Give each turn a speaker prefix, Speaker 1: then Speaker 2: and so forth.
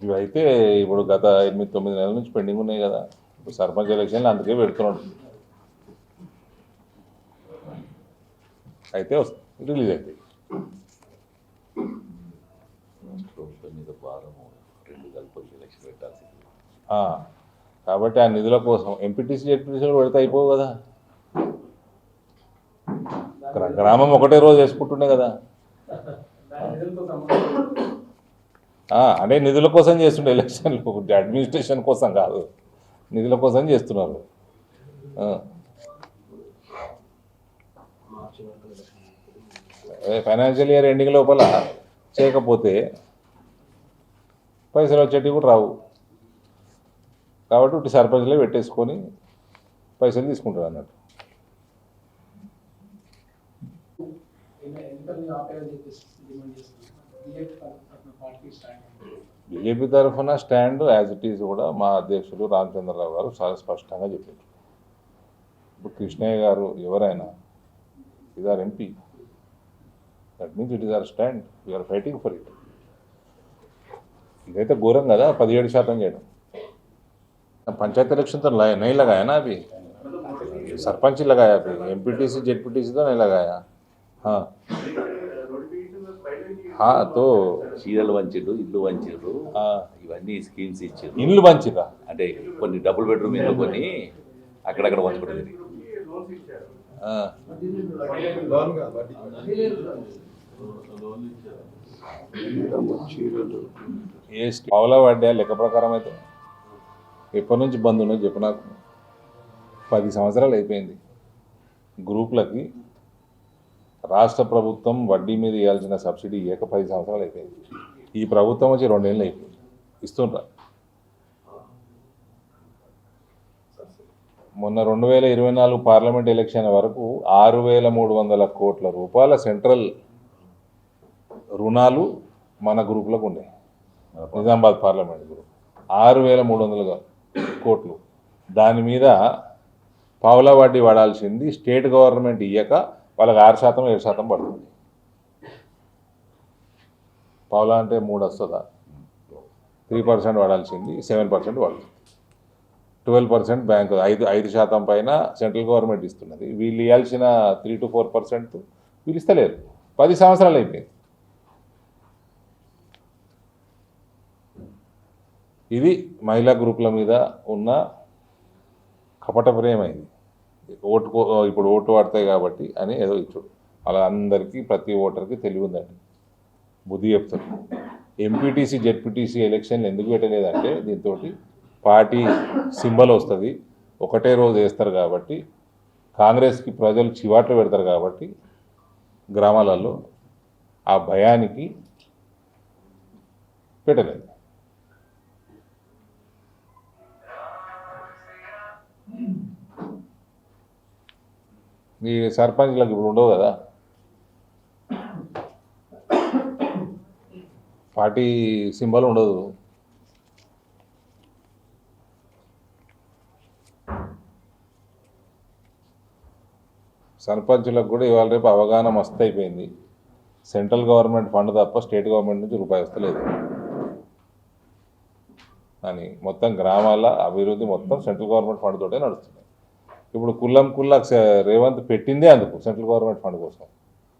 Speaker 1: ఇవైతే ఇప్పుడు గత ఎనిమిది తొమ్మిది నెలల నుంచి పెండింగ్ ఉన్నాయి కదా. ఇప్పుడు సర్పంచ్ ఎలక్షన్లు అందుకే పెడుతున్నాడు. అయితే వస్తుంది రిలీజ్ అవుతాయి ఆ, కాబట్టి ఆ నిధుల కోసం ఎంపీటీసీ జెడ్పీటీసీలు పెడితే అయిపోవు కదా. గ్రా- గ్రామం ఒకటే రోజు వేసుకుంటుండే కదా. అంటే నిధుల కోసం చేస్తుండే ఎలక్షన్లు అడ్మినిస్ట్రేషన్ కోసం కాదు. నిధుల కోసం చేస్తున్నారు. అదే ఫైనాన్షియల్ ఇయర్ ఎండింగ్ లోపల చేయకపోతే పైసలు వచ్చేటివి కూడా రావు. కాబట్టి ఇటు సర్పంచ్లే పెట్టేసుకొని పైసలు తీసుకుంటారు అన్నట్టు.
Speaker 2: ఎన్నికల్ని ఆపేయాలి చెప్పేసి డిమాండ్ చేస్తున్నారు? బీజేపీ తరఫున పార్టీ స్టాండ్
Speaker 1: బీజేపీ తరఫున స్టాండ్ యాజ్ ఇట్ ఈజ్ కూడా మా అధ్యక్షుడు రామచంద్రరావు గారు చాలా స్పష్టంగా చెప్పారు ఇప్పుడు కృష్ణయ్య గారు ఎవరైనా ఇది our MP that means it is our stand we are fighting for it ఇదైతే ఘోరం కదా పదిహేడు శాతం చేయడం పంచాయతీ ఎలక్షన్ तो ला- नहीं लगाया ना अभी सरपंच ही लगाया अभी एमपीटीसी जेडपीटीसी तो नहीं लगाया हाँ तो
Speaker 3: చీరలు వంచిండు ఇల్లు వంచిండ్రు ఇవన్నీ స్కీమ్స్ ఇచ్చిండ్రు
Speaker 1: ఇండ్లు పంచిరా
Speaker 3: అంటే కొన్ని డబుల్ బెడ్రూమ్ ఇల్లు కొన్ని అక్కడక్కడ వంచుకుంటుంది
Speaker 1: ఆ. ఏ పావులా పడ్డా లెక్క ప్రకారం అయితే. ఎప్పటి నుంచి బంద్ ఉన్నది చెప్పు నాకు. పది సంవత్సరాలు అయిపోయింది. గ్రూపులకి రాష్ట్ర ప్రభుత్వం వడ్డీ మీద ఇవ్వాల్సిన సబ్సిడీ ఇవ్వక పది సంవత్సరాలు అయిపోయింది. ఈ ప్రభుత్వం వచ్చి రెండేళ్ళు అయిపోయింది. ఇస్తుంటారు మొన్న రెండు వేల ఇరవై నాలుగు పార్లమెంట్ ఎలక్షన్ వరకు ఆరు వేల మూడు వందల కోట్ల రూపాయల సెంట్రల్ రుణాలు మన గ్రూపులకు ఉన్నాయి. Nizamabad parliament group. ఆరు వేల మూడు వందల కోట్లు. దాని మీద పావులా వడ్డీ పడాల్సింది స్టేట్ గవర్నమెంట్ ఇయ్యక వాళ్ళకి ఆరు శాతం ఏడు శాతం పడుతుంది. పావులా అంటే మూడు వస్తుందా? త్రీ పర్సెంట్ పడాల్సింది సెవెన్ పర్సెంట్ పడుతుంది ట్వెల్వ్ పర్సెంట్ బ్యాంకు ఐదు ఐదు శాతం పైన సెంట్రల్ గవర్నమెంట్ ఇస్తున్నది. వీళ్ళు ఇవ్వాల్సిన త్రీ టు ఫోర్ పర్సెంట్ వీళ్ళు ఇస్తలేరు. పది సంవత్సరాలు అయిపోయింది. ఇది మహిళా గ్రూపుల మీద ఉన్న కపట ప్రేమ ఇది. ఓటు ఇప్పుడు ఓటు పడతాయి కాబట్టి అని ఏదో ఇచ్చాడు. అలా అందరికీ ప్రతి ఓటర్కి తెలివి ఉందండి. బుద్ధి చెప్తారు ఎంపీటీసీ జెడ్పీటీసీ ఎలక్షన్లు ఎందుకు పెట్టలేదంటే దీంతో పార్టీ సింబల్ వస్తుంది. ఒకటే రోజు వేస్తారు కాబట్టి కాంగ్రెస్కి ప్రజలు చివాట్లు పెడతారు కాబట్టి గ్రామాలలో ఆ భయానికి పెట్టలేదు. ఈ సర్పంచ్లకు ఇప్పుడు ఉండవు కదా? పార్టీ సింబల్ ఉండదు. సర్పంచులకు కూడా ఇవాళ రేపు అవగాహన మస్తు అయిపోయింది. సెంట్రల్ గవర్నమెంట్ ఫండ్ తప్ప స్టేట్ గవర్నమెంట్ నుంచి రూపాయి వస్తలేదు. అని మొత్తం గ్రామాల అభివృద్ధి మొత్తం సెంట్రల్ గవర్నమెంట్ ఫండ్ తోటే నడుస్తుంది. ఇప్పుడు కుల్లం కుల్లా రేవంత్ పెట్టిందే అందుకు సెంట్రల్ గవర్నమెంట్ ఫండ్ కోసం.